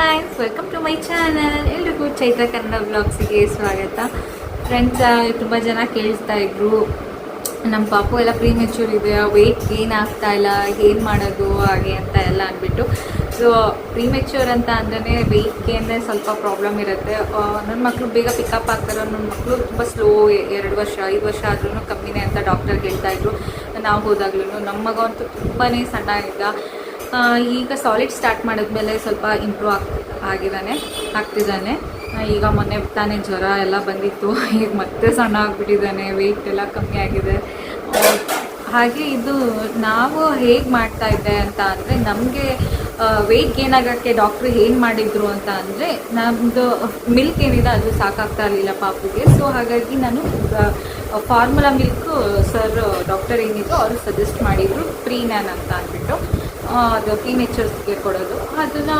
Friends welcome to my channel ಎಲ್ರಿಗೂ ಚೈತ್ರ ಕನ್ನಡ ಬ್ಲಾಗ್ಸಿಗೆ ಸ್ವಾಗತ. Friends ತುಂಬ ಜನ ಕೇಳ್ತಾ ಇದ್ರು ನಮ್ಮ ಪಾಪು ಎಲ್ಲ ಪ್ರೀ ಮೆಚೂರ್ ಇದೆ ವೆಯ್ಟ್ ಗೇನ್ ಆಗ್ತಾ ಇಲ್ಲ, ಏನು ಮಾಡೋದು, ಹಾಗೆ ಅಂತ ಎಲ್ಲ ಅಂದ್ಬಿಟ್ಟು. ಸೊ ಪ್ರೀ ಮೆಚೂರ್ ಅಂತ ಅಂದ್ರೆ ವೆಯ್ಟ್ ಗೇನ್ ಸ್ವಲ್ಪ ಪ್ರಾಬ್ಲಮ್ ಇರುತ್ತೆ. ನನ್ನ ಮಕ್ಕಳು ಬೇಗ ಪಿಕಪ್ ಆಗ್ತಾರೆ. ನನ್ನ ಮಕ್ಕಳು ತುಂಬ ಸ್ಲೋ ಎರಡು ವರ್ಷ, ಐದು ವರ್ಷ ಆದ್ರೂ ಕಮ್ಮಿನೇ ಅಂತ ಡಾಕ್ಟರ್ ಹೇಳ್ತಾ ಇದ್ರು. ನಾವು ಹೋದಾಗ್ಲೂ ನಮ್ಮ ಮಗ ಅಂತೂ ತುಂಬಾ ಸಣ್ಣ ಇದ್ದ. ಈಗ ಸಾಲಿಡ್ ಸ್ಟಾರ್ಟ್ ಮಾಡಿದ್ಮೇಲೆ ಸ್ವಲ್ಪ ಇಂಪ್ರೂವ್ ಆಗ್ ಆಗಿದ್ದಾನೆ, ಆಗ್ತಿದ್ದಾನೆ. ಈಗ ಮೊನ್ನೆ ತಾನೇ ಜ್ವರ ಎಲ್ಲ ಬಂದಿತ್ತು. ಈಗ ಮತ್ತೆ ಸಣ್ಣ ಆಗಿಬಿಟ್ಟಿದ್ದಾನೆ ವೆಯ್ಟ್ ಎಲ್ಲ ಕಮ್ಮಿ ಆಗಿದೆ. ಹಾಗೆ ಇದು ನಾವು ಹೇಗೆ ಮಾಡ್ತಾ ಇದ್ದೆ ಅಂತ ಅಂದರೆ, ನಮಗೆ ವೆಯ್ಟ್ ಗೇನ್ ಆಗೋಕ್ಕೆ ಡಾಕ್ಟ್ರ್ ಏನು ಮಾಡಿದ್ರು ಅಂತ ಅಂದರೆ ನಮ್ಮದು ಮಿಲ್ಕ್ ಏನಿದೆ ಅದು ಸಾಕಾಗ್ತಾ ಇರಲಿಲ್ಲ ಪಾಪುಗೆ. ಸೊ ಹಾಗಾಗಿ ನಾನು ಫಾರ್ಮುಲಾ ಮಿಲ್ಕು ಸರ್ ಡಾಕ್ಟರ್ ಏನಿದ್ರು ಅವರು ಸಜೆಸ್ಟ್ ಮಾಡಿದರು ಪ್ರೀನ್ಯಾನ್ ಅಂತ ಅಂದ್ಬಿಟ್ಟು. ಅದು ಟೀನೇಜರ್ಸ್ಗೆ ಕೊಡೋದು. ಅದನ್ನು,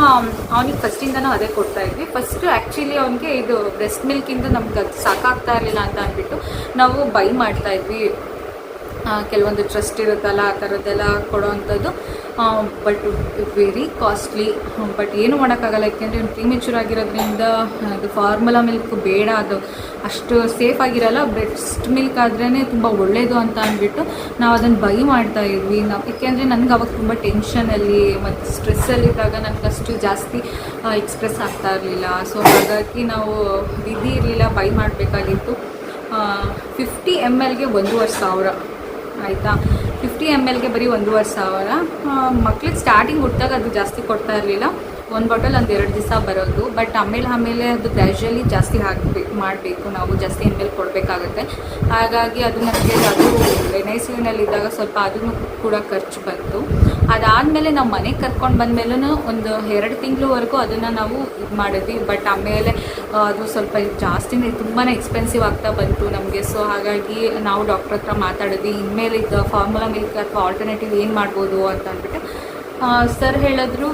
ಅವನಿಗೆ ಫಸ್ಟಿಂದನೂ ಅದೇ ಕೊಡ್ತಾ ಇದ್ವಿ. ಫಸ್ಟ್ ಆ್ಯಕ್ಚುಲಿ ಅವನಿಗೆ ಇದು ಬ್ರೆಸ್ಟ್ ಮಿಲ್ಕಿಂದ ನಮ್ಗೆ ಅದು ಸಾಕಾಗ್ತಾ ಇರಲಿಲ್ಲ ಅಂತ ಅಂದ್ಬಿಟ್ಟು ನಾವು ಬೈ ಮಾಡ್ತಾ ಇದ್ವಿ. ಕೆಲವೊಂದು ಟ್ರಸ್ಟ್ ಇರುತ್ತಲ್ಲ, ಆ ಥರದ್ದೆಲ್ಲ ಕೊಡೋವಂಥದ್ದು ಬಟ್ ವೆರಿ ಕಾಸ್ಟ್ಲಿ ಬಟ್ ಏನು ಮಾಡೋಕ್ಕಾಗಲ್ಲ, ಯಾಕೆಂದರೆ ಪ್ರೀಮೆಚೂರ್ ಆಗಿರೋದ್ರಿಂದ, ಅದು ಫಾರ್ಮುಲಾ ಮಿಲ್ಕ್ ಬೇಡ ಅದು. ಅಷ್ಟು ಸೇಫ್ ಆಗಿರಲ್ಲ ಬೆಸ್ಟ್ ಮಿಲ್ಕ್ ಆದ್ರೇ ತುಂಬ ಒಳ್ಳೆಯದು ಅಂತ ಅಂದ್ಬಿಟ್ಟು ನಾವು ಅದನ್ನು ಬೈ ಮಾಡ್ತಾ ಇದ್ವಿ. ನಾವು ಯಾಕೆಂದರೆ ನನಗೆ ಅವಾಗ ತುಂಬ ಟೆನ್ಷನಲ್ಲಿ ಮತ್ತು ಸ್ಟ್ರೆಸ್ಸಲ್ಲಿದ್ದಾಗ ನನಗೆ ಅಷ್ಟು ಜಾಸ್ತಿ ಎಕ್ಸ್ಪ್ರೆಸ್ ಆಗ್ತಾ ಇರಲಿಲ್ಲ. ಸೊ ಹಾಗಾಗಿ ನಾವು ವಿಧಿ ಇರಲಿಲ್ಲ ಬೈ ಮಾಡಬೇಕಾಗಿತ್ತು. ಫಿಫ್ಟಿ ಎಂ ಎಲ್ಗೆ ಒಂದೂವರೆ ಸಾವಿರ. ಆಯಿತಾ? ಫಿಫ್ಟಿ ಎಂ ಎಲ್ಗೆ ಬರೀ ಒಂದೂವರೆ ಸಾವಿರ. ಮಕ್ಳಿಗೆ ಸ್ಟಾರ್ಟಿಂಗ್ ಹುಟ್ಟಿದಾಗ ಅದು ಜಾಸ್ತಿ ಕೊಡ್ತಾ ಇರಲಿಲ್ಲ. ಒಂದು ಬಾಟಲ್ ಒಂದು ಎರಡು ದಿವಸ ಬರೋದು. ಬಟ್ ಆಮೇಲೆ ಆಮೇಲೆ ಅದು ಗ್ರ್ಯಾಜುಯಲಿ ಜಾಸ್ತಿ ಹಾಕಬೇಕು ಮಾಡಬೇಕು. ನಾವು ಜಾಸ್ತಿ ಎಂ ಎಲ್ ಕೊಡಬೇಕಾಗುತ್ತೆ. ಹಾಗಾಗಿ ಅದು ನನಗೆ ಅದು ಐ ಸ್ವಲ್ಪ ಅದನ್ನು ಕೂಡ ಖರ್ಚು ಬಂತು. ಅದಾದಮೇಲೆ ನಾವು ಮನೆಗೆ ಕರ್ಕೊಂಡು ಬಂದಮೇಲೂ ಒಂದು ಎರಡು ತಿಂಗಳವರೆಗೂ ಅದನ್ನು ನಾವು ಇದು ಮಾಡಿದ್ವಿ. ಬಟ್ ಆಮೇಲೆ ಅದು ಸ್ವಲ್ಪ ಜಾಸ್ತಿನೇ ತುಂಬಾ ಎಕ್ಸ್ಪೆನ್ಸಿವ್ ಆಗ್ತಾ ಬಂತು ನಮಗೆ. ಸೊ ಹಾಗಾಗಿ ನಾವು ಡಾಕ್ಟ್ರ್ ಹತ್ರ ಮಾತಾಡಿದ್ವಿ. ಇನ್ಮೇಲೆ ಇದು ಫಾರ್ಮುಲಾ ಮಿಲ್ಕ್ ಅಥವಾ ಆಲ್ಟರ್ನೇಟಿವ್ ಏನು ಮಾಡ್ಬೋದು ಅಂತ ಅಂದ್ಬಿಟ್ಟು ಸರ್ ಹೇಳಿದ್ರು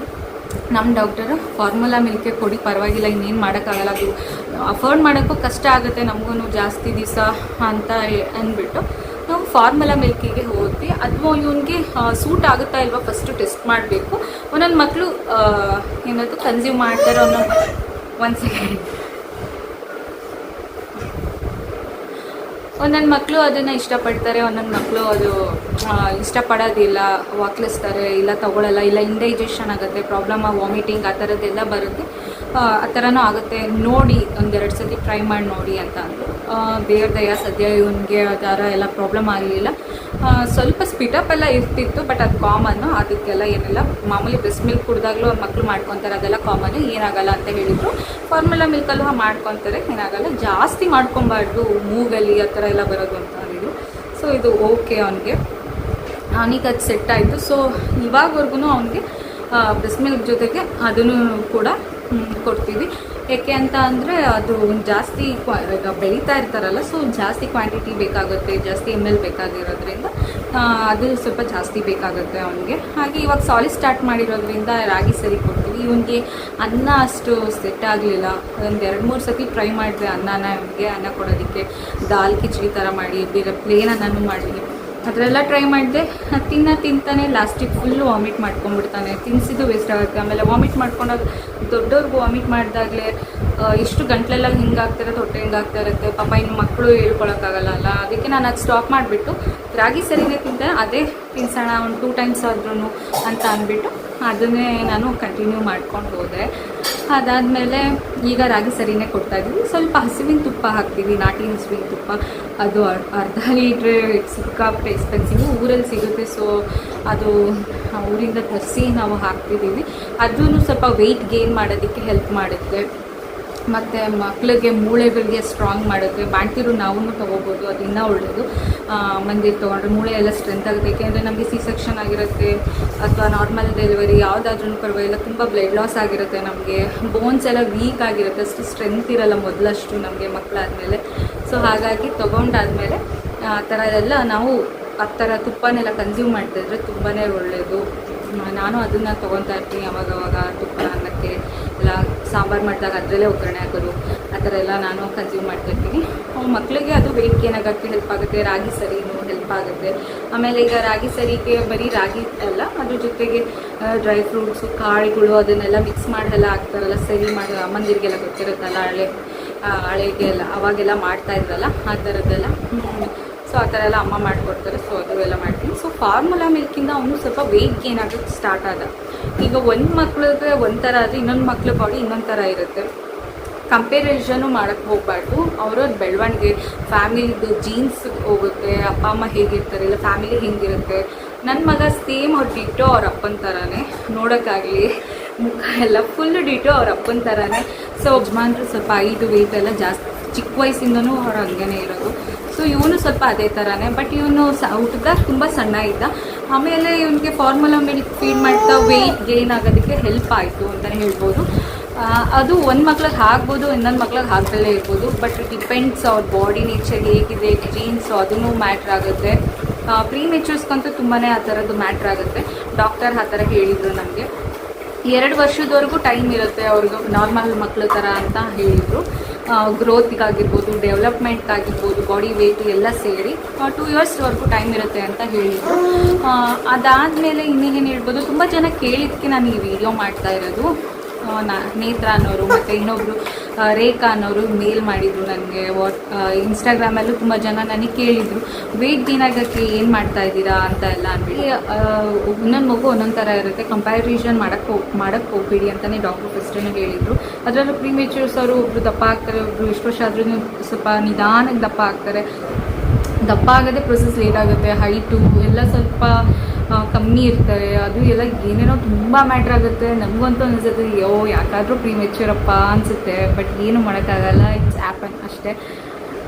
ನಮ್ಮ ಡಾಕ್ಟರು ಫಾರ್ಮುಲಾ ಮಿಲ್ಕೆ ಕೊಡಿ, ಪರವಾಗಿಲ್ಲ, ಇನ್ನೇನು ಮಾಡೋಕ್ಕಾಗಲ್ಲ. ಅದು ಅಫೋರ್ಡ್ ಮಾಡೋಕ್ಕೂ ಕಷ್ಟ ಆಗುತ್ತೆ. ನಮಗೂ ಜಾಸ್ತಿ ದಿವಸ, ಅಂತ ಅಂದ್ಬಿಟ್ಟು ಫಾರ್ಮುಲಾ ಮಿಲ್ಕಿಗೆ ಹೋದ್ವಿ. ಅಥವಾ ಇವನಿಗೆ ಸೂಟ್ ಆಗುತ್ತಾ ಇಲ್ವಾ ಫಸ್ಟು ಟೆಸ್ಟ್ ಮಾಡಬೇಕು. ಒಂದೊಂದು ಮಕ್ಕಳು ಏನದು ಕನ್ಸ್ಯೂಮ್ ಮಾಡ್ತಾರೆ ಅನ್ನೋ ಒಂದು ಸೆಕೆಂಡ್ ಒಂದೊಂದು ಮಕ್ಕಳು ಅದನ್ನು ಇಷ್ಟಪಡ್ತಾರೆ, ಒಂದೊಂದು ಮಕ್ಕಳು ಅದು ಇಷ್ಟಪಡೋದಿಲ್ಲ, ವಾಕ್ಲಿಸ್ತಾರೆ, ಇಲ್ಲ ತಗೊಳ್ಳಲ್ಲ ಇಲ್ಲ ಇಂಡೈಜೆಷನ್ ಆಗುತ್ತೆ ಪ್ರಾಬ್ಲಮ್ ವಾಮಿಟಿಂಗ್ ಆ ಥರದ್ದೆಲ್ಲ ಬರುತ್ತೆ. ಆ, ಥರನೂ ಆಗುತ್ತೆ. ನೋಡಿ ಒಂದೆರಡು ಸತಿ ಟ್ರೈ ಮಾಡಿ ನೋಡಿ ಅಂತ. ಅಂದರು ದೇವ್ರ ದಯ ಸದ್ಯ ಇವನಿಗೆ ಆ ಥರ ಎಲ್ಲ ಪ್ರಾಬ್ಲಮ್ ಆಗಲಿಲ್ಲ. ಸ್ವಲ್ಪ ಸ್ಪಿಟಪ್ ಎಲ್ಲ ಇರ್ತಿತ್ತು ಬಟ್ ಅದು ಕಾಮನ್ನು ಅದಕ್ಕೆಲ್ಲ ಏನಿಲ್ಲ. ಮಾಮೂಲಿ ಬ್ರೆಸ್ಟ್ ಮಿಲ್ಕ್ ಕುಡ್ದಾಗಲೂ ಮಕ್ಕಳು ಮಾಡ್ಕೊತಾರೆ ಅದೆಲ್ಲ ಕಾಮನ್ನು ಏನಾಗಲ್ಲ ಅಂತ ಹೇಳಿದರು. ಫಾರ್ಮುಲಾ ಮಿಲ್ಕಲ್ಲೂ ಮಾಡ್ಕೊತಾರೆ ಏನಾಗಲ್ಲ. ಜಾಸ್ತಿ ಮಾಡ್ಕೊಬಾರ್ದು ಮೂಗಲ್ಲಿ ಆ ಥರ ಎಲ್ಲ ಬರೋದು ಅಂತ ಹೇಳಿದರು. ಸೊ ಇದು ಓಕೆ ಅವನಿಗೆ. ಅವನಿಗೆ ಅದು ಸೆಟ್ ಆಯಿತು. ಸೊ ಇವಾಗವರೆಗೂ ಅವನಿಗೆ ಬ್ರೆಸ್ಟ್ ಮಿಲ್ಕ್ ಜೊತೆಗೆ ಅದನ್ನು ಕೂಡ ಕೊಡ್ತೀವಿ. ಯಾಕೆ ಅಂತ ಅಂದರೆ ಅದು ಜಾಸ್ತಿ ಈಗ ಬೆಳೀತಾ ಇರ್ತಾರಲ್ಲ ಸೊ ಜಾಸ್ತಿ ಕ್ವಾಂಟಿಟಿ ಬೇಕಾಗುತ್ತೆ, ಜಾಸ್ತಿ ಎಂ ಎಲ್ ಬೇಕಾಗಿರೋದ್ರಿಂದ ಅದು ಸ್ವಲ್ಪ ಜಾಸ್ತಿ ಬೇಕಾಗುತ್ತೆ ಅವನಿಗೆ. ಹಾಗೆ ಇವಾಗ ಸಾಲಿಡ್ ಸ್ಟಾರ್ಟ್ ಮಾಡಿರೋದ್ರಿಂದ ರಾಗಿ ಸರಿ ಕೊಡ್ತೀವಿ. ಇವನಿಗೆ ಅನ್ನ ಅಷ್ಟು ಸೆಟ್ ಆಗಲಿಲ್ಲ. ಒಂದು ಎರಡು ಮೂರು ಸತಿ ಟ್ರೈ ಮಾಡಿದೆ ಅನ್ನನ ಇವನಿಗೆ ಅನ್ನ ಕೊಡೋದಕ್ಕೆ ದಾಲ್, ಕಿಚಡಿ ಥರ ಮಾಡಿ, ಬೇರೆ ಪ್ಲೇನ್ ಅನ್ನನೂ ಮಾಡಿ ಅದರೆಲ್ಲ ಟ್ರೈ ಮಾಡಿದೆ, ತಿನ್ನ ತಿಂತಾನೆ ಲಾಸ್ಟಿಗೆ ಫುಲ್ಲು ವಾಮಿಟ್ ಮಾಡ್ಕೊಂಡ್ಬಿಡ್ತಾನೆ. ತಿನ್ಸಿದ್ದು ವೇಸ್ಟ್ ಆಗುತ್ತೆ. ಆಮೇಲೆ ವಾಮಿಟ್ ಮಾಡ್ಕೊಂಡಾಗ ದೊಡ್ಡವ್ರಿಗೆ ವಾಮಿಟ್ ಮಾಡಿದಾಗಲೇ ಎಷ್ಟು ಗಂಟ್ಲೆಲ್ಲ ಹಿಂಗಾಗ್ತಿರೋ ಹೊಟ್ಟೆ ಹಿಂಗಾಗ್ತಾ ಇರುತ್ತೆ ಪಾಪ ಇನ್ನು ಮಕ್ಕಳು ಹೇಳ್ಕೊಳಕ್ಕಾಗಲ್ಲ ಅಲ್ಲ. ಅದಕ್ಕೆ ನಾನು ಅದು ಸ್ಟಾಪ್ ಮಾಡಿಬಿಟ್ಟು ರಾಗಿ ಸರಿನೇ ತಿಂತೆ. ಅದೇ ತಿನ್ಸೋಣ, ಒಂದು ಟೂ ಟೈಮ್ಸ್ ಆದ್ರೂ ಅಂತ ಅಂದ್ಬಿಟ್ಟು ಅದನ್ನೇ ನಾನು ಕಂಟಿನ್ಯೂ ಮಾಡ್ಕೊಂಡು ಹೋದೆ. ಅದಾದಮೇಲೆ ಈಗ ರಾಗಿ ಸರಿನೇ ಕೊಡ್ತಾ ಇದ್ದೀವಿ ಸ್ವಲ್ಪ ಹಸುವಿನ ತುಪ್ಪ ಹಾಕ್ತೀವಿ, ನಾಟಿ ಹಸುವಿನ ತುಪ್ಪ. ಅದು ಅರ್- ಅರ್ಧ ಲೀಟ್ರ್ ಸಿಕ್ಕಾಪಟ್ಟೆ ಎಕ್ಸ್ಪೆನ್ಸಿವ್ ಊರಲ್ಲಿ ಸಿಗುತ್ತೆ. ಸೊ ಅದು ಊರಿಂದ ತರಿಸಿ ನಾವು ಹಾಕ್ತಿದ್ದೀವಿ. ಅದೂ ಸ್ವಲ್ಪ ವೆಯ್ಟ್ ಗೇನ್ ಮಾಡೋದಕ್ಕೆ ಹೆಲ್ಪ್ ಮಾಡುತ್ತೆ. ಮತ್ತು ಮಕ್ಕಳಿಗೆ ಮೂಳೆಗಳಿಗೆ ಸ್ಟ್ರಾಂಗ್ ಮಾಡುತ್ತೆ. ಬಾಣ್ತಿರು ನಾವು ತೊಗೋಬೋದು, ಅದು ಇನ್ನೂ ಒಳ್ಳೆಯದು ಮಂದಿರು ತೊಗೊಂಡ್ರೆ ಮೂಳೆ ಎಲ್ಲ ಸ್ಟ್ರೆಂತ್ ಆಗುತ್ತೆ. ಏಕೆಂದರೆ ನಮಗೆ ಸಿ ಸೆಕ್ಷನ್ ಆಗಿರುತ್ತೆ ಅಥವಾ ನಾರ್ಮಲ್ ಡೆಲಿವರಿ ಯಾವುದಾದ್ರೂ ಪರವಾಗಿಲ್ಲ, ತುಂಬ ಬ್ಲಡ್ ಲಾಸ್ ಆಗಿರುತ್ತೆ ನಮಗೆ. ಬೋನ್ಸ್ ಎಲ್ಲ ವೀಕ್ ಆಗಿರುತ್ತೆ, ಅಷ್ಟು ಸ್ಟ್ರೆಂತ್ ಇರಲ್ಲ ಮೊದಲಷ್ಟು ನಮಗೆ ಮಕ್ಕಳಾದಮೇಲೆ ಸೊ ಹಾಗಾಗಿ ತೊಗೊಂಡಾದಮೇಲೆ, ಆ ಥರ ಎಲ್ಲ ನಾವು ಆ ಥರ ತುಪ್ಪನೆಲ್ಲ ಕನ್ಸ್ಯೂಮ್ ಮಾಡ್ತಾಯಿದ್ರೆ ತುಂಬಾ ಒಳ್ಳೆಯದು ನಾನು ಅದನ್ನು ತೊಗೊತಾ ಇರ್ತೀನಿ ಅವಾಗವಾಗ ಅವಾಗ ತುಪ್ಪ ಅನ್ನಕ್ಕೆ, ಎಲ್ಲ ಸಾಂಬಾರು ಮಾಡಿದಾಗ ಅದರಲ್ಲೇ ಒಗ್ಗರಣೆ ಹಾಕೋದು, ಆ ಥರ ಎಲ್ಲ ನಾನು ಕನ್ಸ್ಯೂಮ್ ಮಾಡ್ತಿರ್ತೀನಿ ಮಕ್ಕಳಿಗೆ ಅದು ವೆಯ್ಟ್ ಗೇನ್ ಆಗೋಕ್ಕೆ ಹೆಲ್ಪ್ ಆಗುತ್ತೆ, ರಾಗಿ ಸರಿನೂ ಹೆಲ್ಪ್ ಆಗುತ್ತೆ. ಆಮೇಲೆ ಈಗ ರಾಗಿ ಸರಿಗೆ ಬರೀ ರಾಗಿ ಅಲ್ಲ, ಅದ್ರ ಜೊತೆಗೆ ಡ್ರೈ ಫ್ರೂಟ್ಸು ಕಾಳುಗಳು ಅದನ್ನೆಲ್ಲ ಮಿಕ್ಸ್ ಮಾಡೆಲ್ಲ ಹಾಕ್ತಾರಲ್ಲ, ಸರಿ ಮಾಡಿ, ಅಮ್ಮಂದಿರಿಗೆಲ್ಲ ಗೊತ್ತಿರುತ್ತಲ್ಲ, ಹಳೆ ಹಳೆಗೆಲ್ಲ ಅವಾಗೆಲ್ಲ ಮಾಡ್ತಾ ಇದ್ರಲ್ಲ, ಆ ಥರದ್ದೆಲ್ಲ. ಆ ಥರ ಎಲ್ಲ ಅಮ್ಮ ಮಾಡಿಕೊಡ್ತಾರೆ. ಸೊ ಅದು ಎಲ್ಲ ಮಾಡ್ತೀನಿ ಸೊ ಫಾರ್ಮುಲಾ ಮಿಲ್ಕಿಂದ ಅವನು ಸ್ವಲ್ಪ ವೆಯ್ಟ್ ಗೇನ್ ಆಗೋಕ್ಕೆ ಸ್ಟಾರ್ಟ್ ಆದ. ಈಗ ಒಂದು ಮಕ್ಳಿಗೆ ಒಂಥರ ಆದರೆ ಇನ್ನೊಂದು ಮಕ್ಳ ಬಾಡಿ ಇನ್ನೊಂದು ಥರ ಇರುತ್ತೆ. ಕಂಪೇರಿಸನು ಮಾಡೋಕ್ಕೆ ಹೋಗಬಾರ್ದು. ಅವ್ರವ್ರ ಬೆಳವಣಿಗೆ ಫ್ಯಾಮಿಲಿದು ಜೀನ್ಸ್ ಹೋಗುತ್ತೆ, ಅಪ್ಪ, ಅಮ್ಮ ಹೇಗಿರ್ತಾರೆ, ಇಲ್ಲ ಫ್ಯಾಮಿಲಿ ಹೆಂಗಿರುತ್ತೆ. ನನ್ನ ಮಗ ಸೇಮ್ ಅವ್ರ ಡಿಟೋ ಅವ್ರ ಅಪ್ಪನ ಥರನೇ ನೋಡೋಕ್ಕಾಗಲಿ, ಮುಖ ಎಲ್ಲ ಫುಲ್ ಡಿಟೋ ಅವ್ರ ಅಪ್ಪನ ಥರನೇ ಸೊ ಯಜಮಾನ್ರು ಸ್ವಲ್ಪ ಐದು ವೆಯ್ಟ್ ಎಲ್ಲ ಜಾಸ್ತಿ, ಚಿಕ್ಕ ವಯಸ್ಸಿಂದನೂ ಅವ್ರು ಹಂಗೇ ಇರೋದು. ಸೊ ಇವನು ಸ್ವಲ್ಪ ಅದೇ ಥರನೇ ಬಟ್ ಇವನು ಸ ಹುಟ್ಟಿದ ತುಂಬ ಸಣ್ಣ ಇದ್ದ ಆಮೇಲೆ ಇವನಿಗೆ ಫಾರ್ಮುಲಾ ಮಿಲ್ಕ್ ಫೀಡ್ ಮಾಡ್ತಾ ವೆಯ್ಟ್ ಗೇನ್ ಆಗೋದಕ್ಕೆ ಹೆಲ್ಪ್ ಆಯಿತು ಅಂತಲೇ ಹೇಳ್ಬೋದು. ಅದು ಒಂದು ಮಕ್ಳಿಗೆ ಆಗ್ಬೋದು, ಇನ್ನೊಂದು ಮಕ್ಳಿಗೆ ಹಾಕ್ದಲ್ಲೇ ಇರ್ಬೋದು ಬಟ್ ಡಿಪೆಂಡ್ಸ್ ಅವ್ರ ಬಾಡಿ ನೇಚರ್ ಹೇಗಿದೆ ಜೀನ್ಸು ಅದನ್ನು ಮ್ಯಾಟ್ರ್ ಆಗುತ್ತೆ. ಪ್ರೀ ಮೆಚೂರ್ಸ್ಗಂತೂ ತುಂಬಾ ಆ ಥರದ್ದು ಮ್ಯಾಟ್ರ್ ಆಗುತ್ತೆ. ಡಾಕ್ಟರ್ ಆ ಥರ ಹೇಳಿದರು ನಮಗೆ. ಎರಡು ವರ್ಷದವರೆಗೂ ಟೈಮ್ ಇರುತ್ತೆ ಅವ್ರಿಗೂ ನಾರ್ಮಲ್ ಮಕ್ಳ ಥರ ಅಂತ ಹೇಳಿದರು. ಗ್ರೋತಿಗಾಗಿರ್ಬೋದು ಡೆವಲಪ್ಮೆಂಟ್ಗಾಗಿರ್ಬೋದು ಬಾಡಿ ವೇಟ್ ಎಲ್ಲ ಸೇರಿ ಟೂ ಇಯರ್ಸ್ವರೆಗೂ ಟೈಮ್ ಇರುತ್ತೆ ಅಂತ ಹೇಳಿದರು. ಅದಾದಮೇಲೆ ಇನ್ನೇನು ಹೇಳ್ಬೋದು, ತುಂಬ ಜನ ಕೇಳಿದ್ದಕ್ಕೆ ನಾನು ಈ ವಿಡಿಯೋ ಮಾಡ್ತಾ ಇರೋದು. ನೇತ್ರ ಅನ್ನೋರು ಮತ್ತು ಇನ್ನೊಬ್ಬರು ರೇಖಾ ಅನ್ನೋರು ಮೇಲ್ ಮಾಡಿದರು ನನಗೆ ವಾಟ್ ಇನ್ಸ್ಟಾಗ್ರಾಮಲ್ಲೂ ತುಂಬ ಜನ ನನಗೆ ಕೇಳಿದರು. ವೆಯ್ಟ್ ಗೇನ್ ಆಗೋಕ್ಕೆ ಏನು ಮಾಡ್ತಾ ಇದ್ದೀರಾ? ಅಂತ ಎಲ್ಲ ಅಂದ್ಬಿಟ್ಟು ಒಂದೊಂದು ಮಗು ಒಂದೊಂದು ಥರ ಇರುತ್ತೆ ಕಂಪ್ಯಾರಿಸನ್ ಮಾಡೋಕ್ಕೆ ಹೋಗಿ ಮಾಡೋಕ್ಕೆ ಹೋಗ್ಬೇಡಿ ಅಂತಲೇ ಡಾಕ್ಟರ್ ಫಸ್ಟನ್ನು ಹೇಳಿದರು. ಅದರಲ್ಲೂ ಪ್ರೀಮೇಚರ್ಸ್ ಅವರು ಒಬ್ಬರು ದಪ್ಪ ಆಗ್ತಾರೆ ಒಬ್ಬರು ಎಷ್ಟು ವರ್ಷ ಆದ್ರೂ ಸ್ವಲ್ಪ ನಿಧಾನಕ್ಕೆ ದಪ್ಪ ಆಗ್ತಾರೆ ದಪ್ಪ ಆಗೋದೇ ಪ್ರೊಸೆಸ್ ಲೇಟ್ ಆಗುತ್ತೆ ಹೈಟು ಎಲ್ಲ ಸ್ವಲ್ಪ ಕಮ್ಮಿ ಇರ್ತಾರೆ. ಅದು ಎಲ್ಲ ಏನೇನೋ ತುಂಬ ಮ್ಯಾಟ್ರ್ ಆಗುತ್ತೆ. ನಮಗಂತೂ ಅನಿಸುತ್ತೆ ಯೋ ಯಾಕಾದರೂ ಪ್ರೀಮೆಚ್ಯೂರಪ್ಪ ಅನಿಸುತ್ತೆ ಬಟ್ ಏನು ಮಾಡೋಕ್ಕಾಗಲ್ಲ ಇಟ್ಸ್ ಆ್ಯಪನ್ ಅಷ್ಟೇ.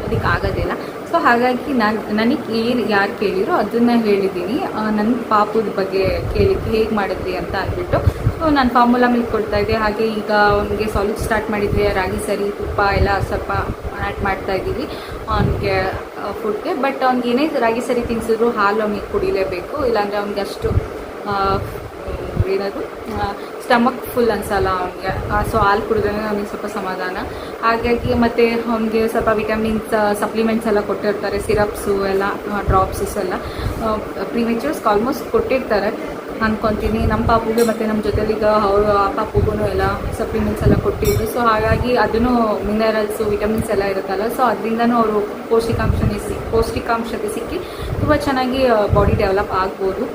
ಅದಕ್ಕೆ ಆಗೋದಿಲ್ಲ ಸೊ ಹಾಗಾಗಿ ನಾನು ನನಗೆ ಏನು, ಯಾರು ಕೇಳಿರೋ ಅದನ್ನು ಹೇಳಿದ್ದೀನಿ. ನನ್ನ ಪಾಪದ ಬಗ್ಗೆ ಕೇಳಿದ್ದು ಹೇಗೆ ಮಾಡಿದ್ರಿ ಅಂತ ಅಂದ್ಬಿಟ್ಟು. ಸೊ ನಾನು ಫಾರ್ಮುಲಾ ಮಿಲ್ಕ್ ಕೊಡ್ತಾ ಇದ್ದೆ. ಹಾಗೆ ಈಗ ಅವನಿಗೆ ಸಾಲಿಡ್ ಸ್ಟಾರ್ಟ್ ಮಾಡಿದ್ವಿ ರಾಗಿ ಸರಿ, ತುಪ್ಪ ಎಲ್ಲ ಸ್ವಲ್ಪ ಆ್ಯಡ್ ಮಾಡ್ತಾ ಇದ್ದೀವಿ ಅವನಿಗೆ ಫುಡ್ಗೆ ಬಟ್ ಅವ್ನಿಗೆ ಏನೇ ರಾಗಿ ಸರಿ ತಿನ್ಸಿದ್ರು ಹಾಲು ಅವನಿಗೆ ಕುಡಿಲೇಬೇಕು. ಇಲ್ಲಾಂದರೆ ಅವ್ನಿಗೆ ಅಷ್ಟು ಏನಾದರೂ ಏನದು ಸ್ಟಮಕ್ ಫುಲ್ ಅನ್ಸಲ್ಲ ಅವನಿಗೆ. ಸೊ ಹಾಲು ಕುಡಿದ್ರೆ ನಮಗೆ ಸ್ವಲ್ಪ ಸಮಾಧಾನ. ಹಾಗಾಗಿ ಮತ್ತು ಅವನಿಗೆ ಸ್ವಲ್ಪ ವಿಟಮಿನ್ಸ್ ಸಪ್ಲಿಮೆಂಟ್ಸ್ ಎಲ್ಲ ಕೊಟ್ಟಿರ್ತಾರೆ ಸಿರಪ್ಸು ಎಲ್ಲ ಡ್ರಾಪ್ಸಸ್ ಎಲ್ಲ. ಪ್ರಿಮೆಚರ್ಸ್ ಆಲ್ಮೋಸ್ಟ್ ಕೊಟ್ಟಿರ್ತಾರೆ. ಅನ್ಕೊಂತೀನಿ. ನಮ್ಮ ಪಾಪುಗೆ ಮತ್ತು ನಮ್ಮ ಜೊತೆಲಿ ಈಗ ಅವರು, ಆ ಪಾಪುಗೂ ಎಲ್ಲ ಸಪ್ಲಿಮೆಂಟ್ಸ್ ಎಲ್ಲ ಕೊಟ್ಟಿದ್ರು. ಸೊ ಹಾಗಾಗಿ ಅದನ್ನು ಮಿನರಲ್ಸು ವಿಟಮಿನ್ಸ್ ಎಲ್ಲ ಇರುತ್ತಲ್ಲ. ಸೊ ಅದರಿಂದನೂ ಅವರು ಪೌಷ್ಟಿಕಾಂಶನೇ ಸಿ ಪೌಷ್ಟಿಕಾಂಶತೆ ಸಿಕ್ಕಿ ತುಂಬ ಚೆನ್ನಾಗಿ ಬಾಡಿ ಡೆವಲಪ್ ಆಗ್ಬೋದು.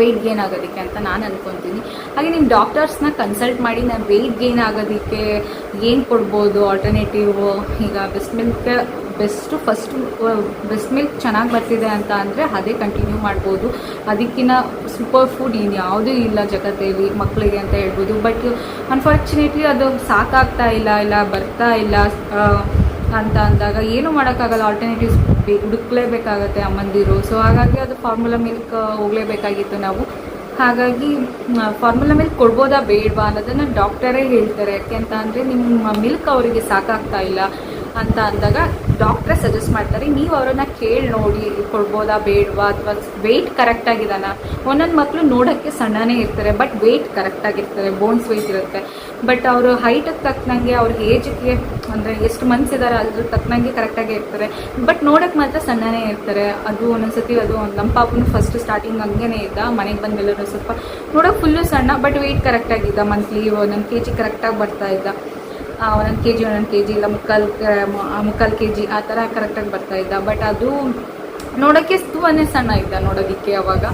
ವೆಯ್ಟ್ ಗೇನ್ ಆಗೋದಕ್ಕೆ ಅಂತ ನಾನು ಅಂದ್ಕೊತೀನಿ ಹಾಗೆ ನಿಮ್ಮ ಡಾಕ್ಟರ್ಸ್ನ ಕನ್ಸಲ್ಟ್ ಮಾಡಿ ನಾನು ವೆಯ್ಟ್ ಗೇನ್ ಆಗೋದಕ್ಕೆ ಏನು ಕೊಡ್ಬೋದು ಆಲ್ಟರ್ನೇಟಿವ್ ಈಗ best milk best first best milk ಚೆನ್ನಾಗಿ ಬರ್ತಿದೆ ಅಂತ ಅಂದರೆ ಅದೇ ಕಂಟಿನ್ಯೂ ಮಾಡ್ಬೋದು. ಅದಕ್ಕಿಂತ ಸೂಪರ್ ಫುಡ್ ಇನ್ನು ಯಾವುದೂ ಇಲ್ಲ ಜಗತ್ತಲ್ಲಿ ಮಕ್ಕಳಿಗೆ ಅಂತ ಹೇಳ್ಬೋದು. ಬಟ್ ಅನ್ಫಾರ್ಚುನೇಟ್ಲಿ ಅದು ಸಾಕಾಗ್ತಾ ಇಲ್ಲ ಇಲ್ಲ ಬರ್ತಾ ಇಲ್ಲ. ಅಂತ ಅಂದಾಗ ಏನು ಮಾಡೋಕ್ಕಾಗಲ್ಲ ಆಲ್ಟರ್ನೇಟಿವ್ಸ್ ಹುಡುಕ್ಲೇಬೇಕಾಗತ್ತೆ ಅಮ್ಮಂದಿರು. ಸೊ ಹಾಗಾಗಿ ಅದು ಫಾರ್ಮುಲಾ ಮಿಲ್ಕ್ ಹೋಗಲೇಬೇಕಾಗಿತ್ತು ನಾವು. ಹಾಗಾಗಿ ಫಾರ್ಮುಲಾ ಮಿಲ್ಕ್ ಕೊಡ್ಬೋದಾ ಬೇಡವಾ ಅನ್ನೋದನ್ನು ಡಾಕ್ಟರೇ ಹೇಳ್ತಾರೆ. ಯಾಕೆ ಅಂತ ಅಂದರೆ ನಿಮ್ಮ ಮಿಲ್ಕ್ ಅವರಿಗೆ ಸಾಕಾಗ್ತಾ ಇಲ್ಲ. ಅಂತ ಅಂದಾಗ ಡಾಕ್ಟ್ರೇ ಸಜೆಸ್ಟ್ ಮಾಡ್ತಾರೆ, ನೀವು ಅವರನ್ನ ಕೇಳಿ ನೋಡಿ, ಕೊಡ್ಬೋದಾ, ಬೇಡವಾ, ಅಥವಾ ವೆಯ್ಟ್ ಕರೆಕ್ಟಾಗಿದ್ದಾನ ಒಂದೊಂದು ಮಕ್ಕಳು ನೋಡೋಕ್ಕೆ ಸಣ್ಣನೇ ಇರ್ತಾರೆ ಬಟ್ ವೆಯ್ಟ್ ಕರೆಕ್ಟಾಗಿರ್ತಾರೆ ಬೋನ್ಸ್ ವೆಯ್ಟ್ ಇರುತ್ತೆ. ಬಟ್ ಅವರು ಹೈಟಿಗೆ ತಕ್ಕನಂಗೆ ಅವ್ರ ಏಜ್ಗೆ ಅಂದರೆ ಎಷ್ಟು ಮಂತ್ಸ್ ಇದ್ದಾರೆ ಅದ್ರ ತಕ್ಕನಂಗೆ ಕರೆಕ್ಟಾಗಿ ಇರ್ತಾರೆ. ಬಟ್ ನೋಡೋಕ್ಕೆ ಮಾತ್ರ ಸಣ್ಣನೇ ಇರ್ತಾರೆ. ಅದು ಒಂದೊಂದ್ಸತಿ ಅದು ನಮ್ಮ ಪಾಪನು ಫಸ್ಟ್ ಸ್ಟಾರ್ಟಿಂಗ್ ಹಂಗೇನೆ ಇದ್ದ, ಮನೆಗೆ ಬಂದಮೇಲೆ ಸ್ವಲ್ಪ ನೋಡೋಕೆ ಫುಲ್ಲು ಸಣ್ಣ ಬಟ್ ವೆಯ್ಟ್ ಕರೆಕ್ಟಾಗಿದ್ದ ಮಂತ್ಲಿ ಒಂದೊಂದು ಕೆ ಜಿ ಕರೆಕ್ಟಾಗಿ ಬರ್ತಾ ಇದ್ದ. ಒಂದೊಂದು ಕೆ ಜಿ ಒಂದೊಂದು ಕೆ ಜಿ ಇಲ್ಲ ಮುಕ್ಕಾಲು ಮುಕ್ಕಾಲು ಕೆ ಜಿ ಆ ಥರ ಕರೆಕ್ಟಾಗಿ ಬರ್ತಾ ಇದ್ದ. ಬಟ್ ಅದು ನೋಡೋಕ್ಕೆ ತುಂಬಾ ಸಣ್ಣ ಇದ್ದ ನೋಡೋದಕ್ಕೆ ಅವಾಗ.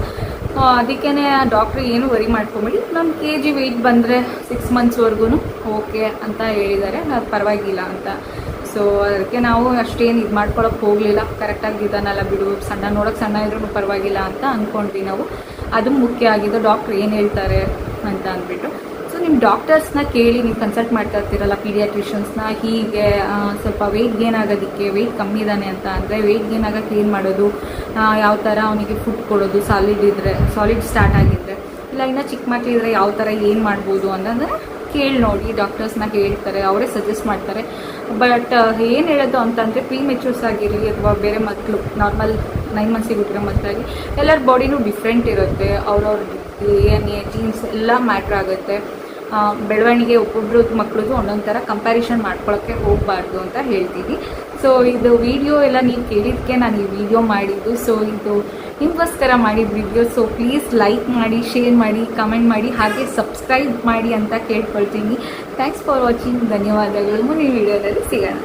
ಅದಕ್ಕೇ ಡಾಕ್ಟ್ರು ಏನು ವರಿ ಮಾಡ್ಕೊಂಬಿಡಿ. ನಮ್ಮ ಕೆ ಜಿ ವೆಯ್ಟ್ ಬಂದರೆ ಸಿಕ್ಸ್ ಮಂತ್ಸ್ವರೆಗೂ ಓಕೆ ಅಂತ ಹೇಳಿದ್ದಾರೆ. ಅದು ಪರವಾಗಿಲ್ಲ ಅಂತ. ಸೊ ಅದಕ್ಕೆ ನಾವು ಅಷ್ಟೇನು ಇದು ಮಾಡ್ಕೊಳಕ್ಕೆ ಹೋಗಲಿಲ್ಲ. ಕರೆಕ್ಟಾಗಿ ಇದ್ದಾನಲ್ಲ ಬಿಡು. ಸಣ್ಣ ನೋಡೋಕ್ಕೆ ಸಣ್ಣ ಇದ್ರೂ ಪರವಾಗಿಲ್ಲ ಅಂತ ಅಂದ್ಕೊಂಡ್ವಿ ನಾವು. ಅದು ಮುಖ್ಯ ಆಗಿದ್ದು ಡಾಕ್ಟ್ರ್ ಏನು ಹೇಳ್ತಾರೆ ಅಂತ ಅಂದ್ಬಿಟ್ಟು. ನಿಮ್ಮ ಡಾಕ್ಟರ್ಸ್ನ ಕೇಳಿ ನೀವು ಕನ್ಸಲ್ಟ್ ಮಾಡ್ತಾ ಇರ್ತೀರಲ್ಲ ಪೀಡಿಯಾಟ್ರಿಷನ್ಸ್ನ ಹೀಗೆ ಸ್ವಲ್ಪ ವೆಯ್ಟ್ ಗೇನ್ ಆಗೋದಕ್ಕೆ ವೆಯ್ಟ್ ಕಮ್ಮಿ ಇದ್ದಾನೆ ಅಂತ ಅಂದರೆ ವೆಯ್ಟ್ ಗೇನ್ ಆಗೋಕ್ಕೆ ಏನು ಮಾಡೋದು ಯಾವ ಥರ ಅವನಿಗೆ ಫುಡ್ ಕೊಡೋದು ಸಾಲಿಡ್ ಇದ್ದರೆ ಸಾಲಿಡ್ ಸ್ಟಾರ್ಟ್ ಆಗಿದ್ದರೆ ಇಲ್ಲ ಇನ್ನು ಚಿಕ್ಕ ಮಕ್ಕಳಿದ್ರೆ ಯಾವ ಥರ ಏನು ಮಾಡ್ಬೋದು ಅಂತಂದರೆ ಕೇಳಿ ನೋಡಿ ಡಾಕ್ಟರ್ಸ್ನ ಹೇಳ್ತಾರೆ, ಅವರೇ ಸಜೆಸ್ಟ್ ಮಾಡ್ತಾರೆ. ಬಟ್ ಏನು ಹೇಳೋದು ಅಂತಂದರೆ ಪ್ರೀ ಮೆಚೂರ್ಸ್ ಆಗಿರಲಿ ಅಥವಾ ಬೇರೆ ಮಕ್ಕಳು ನಾರ್ಮಲ್ ನೈನ್ ಮಂತ್ಸಿಗೆ ಹುಟ್ಟಿರೋ ಮಕ್ಕಳಾಗಿ ಎಲ್ಲರ ಬಾಡಿನೂ ಡಿಫ್ರೆಂಟ್ ಇರುತ್ತೆ, ಅವ್ರವ್ರ ಡಿ ಎನ್ ಎ ಜೀನ್ಸ್ ಎಲ್ಲ ಮ್ಯಾಟ್ರ್ ಆಗುತ್ತೆ. ಬೆಳವಣಿಗೆ ಒಬ್ಬೊಬ್ರು ಮಕ್ಕಳದು ಒಂದೊಂದು ಥರ ಕಂಪ್ಯಾರಿಷನ್ ಮಾಡ್ಕೊಳ್ಳೋಕ್ಕೆ ಹೋಗಬಾರ್ದು ಅಂತ ಹೇಳ್ತೀವಿ. ಸೊ ಇದು ವಿಡಿಯೋ ಎಲ್ಲ ನೀವು ಕೇಳಿದ್ದಕ್ಕೆ ನಾನು ಈ ವಿಡಿಯೋ ಮಾಡಿದ್ದು. ಸೊ ಇದು ನಿಮಗೋಸ್ಕರ ಮಾಡಿದ ವಿಡಿಯೋ ಸೊ ಪ್ಲೀಸ್ ಲೈಕ್ ಮಾಡಿ ಶೇರ್ ಮಾಡಿ ಕಮೆಂಟ್ ಮಾಡಿ, ಹಾಗೆ ಸಬ್ಸ್ಕ್ರೈಬ್ ಮಾಡಿ ಅಂತ ಕೇಳ್ಕೊಳ್ತೀನಿ. ಥ್ಯಾಂಕ್ಸ್ ಫಾರ್ ವಾಚಿಂಗ್ ಧನ್ಯವಾದಗಳು. ಮುಂದಿನ ವಿಡಿಯೋದಲ್ಲಿ ಸಿಗೋಣ.